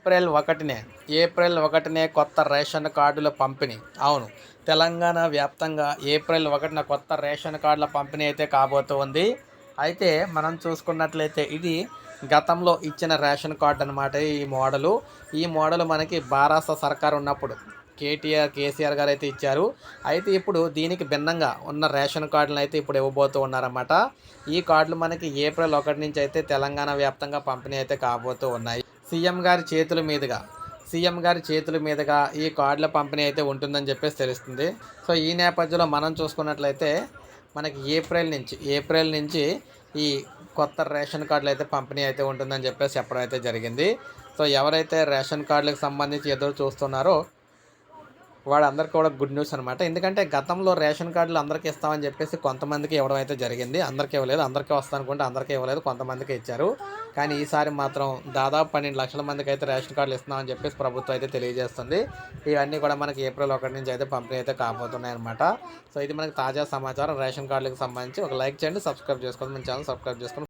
April ఒకటినే April ఒకటినే కొత్త ration కార్డుల పంపిణీ. అవును తెలంగాణ వ్యాప్తంగా ఏప్రిల్ ఒకటిన కొత్త రేషన్ కార్డుల పంపిణీ అయితే కాబోతూ ఉంది. అయితే మనం చూసుకున్నట్లయితే ఇది గతంలో ఇచ్చిన రేషన్ కార్డు అనమాట ఈ మోడలు. ఈ మోడల్ మనకి బారాస సర్కార్ ఉన్నప్పుడు కేటీఆర్ కేసీఆర్ గారు అయితే ఇచ్చారు. అయితే ఇప్పుడు దీనికి భిన్నంగా ఉన్న రేషన్ కార్డులను అయితే ఇప్పుడు ఇవ్వబోతూ ఉన్నారన్నమాట. ఈ కార్డులు మనకి ఏప్రిల్ ఒకటి నుంచి అయితే తెలంగాణ వ్యాప్తంగా పంపిణీ అయితే కాబోతూ ఉన్నాయి. సీఎం గారి చేతుల మీదుగా సీఎం గారి చేతుల మీదుగా ఈ కార్డుల పంపిణీ అయితే ఉంటుందని చెప్పేసి తెలుస్తుంది. సో ఈ నేపథ్యంలో మనం చూసుకున్నట్లయితే మనకి ఏప్రిల్ నుంచి ఏప్రిల్ నుంచి ఈ కొత్త రేషన్ కార్డులు అయితే పంపిణీ అయితే ఉంటుందని చెప్పేసి చెప్పడం అయితే జరిగింది. సో ఎవరైతే రేషన్ కార్డులకు సంబంధించి ఎదురు చూస్తున్నారో వాళ్ళందరికీ కూడా గుడ్ న్యూస్ అనమాట ఎందుకంటే గతంలో రేషన్ కార్డులు అందరికీ ఇస్తామని చెప్పేసి కొంతమందికి ఇవ్వడం అయితే జరిగింది. అందరికీ ఇవ్వలేదు. అందరికీ వస్తానుకుంటే అందరికీ ఇవ్వలేదు. కొంతమందికి ఇచ్చారు. కానీ ఈసారి మాత్రం దాదాపు పన్నెండు లక్షల మందికి అయితే రేషన్ కార్డులు ఇస్తున్నామని చెప్పేసి ప్రభుత్వం అయితే తెలియజేస్తుంది. ఇవన్నీ కూడా మనకి ఏప్రిల్ ఒకటి నుంచి అయితే పంపిణీ అయితే కాబోతున్నాయి అనమాట సో ఇది మనకి తాజా సమాచారం. రేషన్ కార్డులకు సంబంధించి ఒక లైక్ చేయండి. సబ్స్క్రైబ్ చేసుకోండి. మన ఛానల్ సబ్స్క్రైబ్ చేసుకోండి.